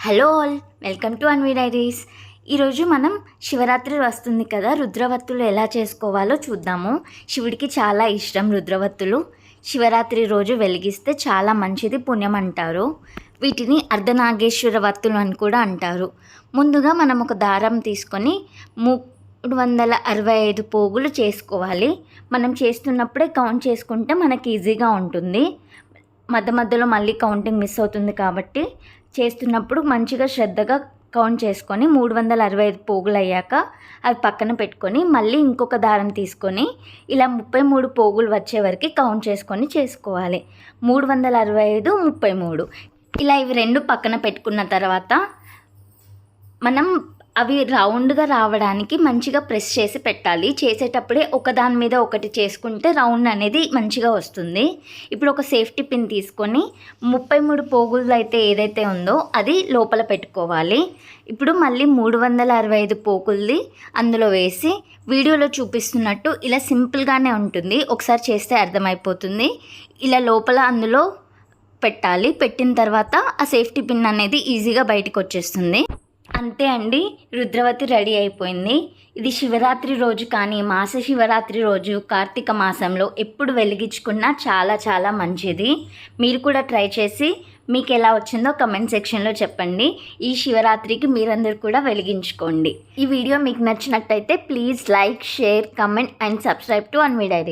Hello all welcome to Anvi diaries. ఈరోజు మనం శివరాత్రి వస్తుంది కదా రుద్రవత్తులు ఎలా చేసుకోవాలో చూద్దాము. శివుడికి చాలా ఇష్టం రుద్రవత్తులు. శివరాత్రి రోజు వెలిగిస్తే చాలా మంచిది పుణ్యం అంటారు. వీటిని అర్ధనాగేశ్వర వత్తులు అని కూడా అంటారు. ముందుగా మనం ఒక దారం తీసుకొని మూడు వందల అరవై ఐదు పోగులు చేసుకోవాలి. మనం చేస్తున్నప్పుడే కౌంట్ చేసుకుంటే మనకి ఈజీగా ఉంటుంది. మధ్య మధ్యలో మళ్ళీ కౌంటింగ్ మిస్ అవుతుంది కాబట్టి చేస్తున్నప్పుడు మంచిగా శ్రద్ధగా కౌంట్ చేసుకొని మూడు వందల అరవై ఐదు పోగులు అయ్యాక అవి పక్కన పెట్టుకొని మళ్ళీ ఇంకొక దారం తీసుకొని ఇలా ముప్పై మూడు పోగులు వచ్చే వరకు కౌంట్ చేసుకొని చేసుకోవాలి. మూడు వందల అరవై ఐదు ముప్పై మూడు. ఇలా ఇవి రెండు పక్కన పెట్టుకున్న తర్వాత మనం అవి రౌండ్గా రావడానికి మంచిగా ప్రెస్ చేసి పెట్టాలి. చేసేటప్పుడే ఒకదాని మీద ఒకటి చేసుకుంటే రౌండ్ అనేది మంచిగా వస్తుంది. ఇప్పుడు ఒక సేఫ్టీ పిన్ తీసుకొని ముప్పై మూడు పోగులు అయితే ఏదైతే ఉందో అది లోపల పెట్టుకోవాలి. ఇప్పుడు మళ్ళీ మూడు వందల అరవై ఐదు పోగుల్ది అందులో వేసి వీడియోలో చూపిస్తున్నట్టు ఇలా సింపుల్గానే ఉంటుంది. ఒకసారి చేస్తే అర్థమైపోతుంది. ఇలా లోపల అందులో పెట్టాలి. పెట్టిన తర్వాత ఆ సేఫ్టీ పిన్ అనేది ఈజీగా బయటకు వచ్చేస్తుంది. అంతే అండి రుద్రవతి రెడీ అయిపోయింది. ఇది శివరాత్రి రోజు కానీ మాస శివరాత్రి రోజు కార్తీక మాసంలో ఎప్పుడు వెలిగించుకున్నా చాలా చాలా మంచిది. మీరు కూడా ట్రై చేసి మీకు ఎలా వచ్చిందో కమెంట్ సెక్షన్లో చెప్పండి. ఈ శివరాత్రికి మీరందరూ కూడా వెలిగించుకోండి. ఈ వీడియో మీకు నచ్చినట్టయితే please like share comment and subscribe to Anvi diary.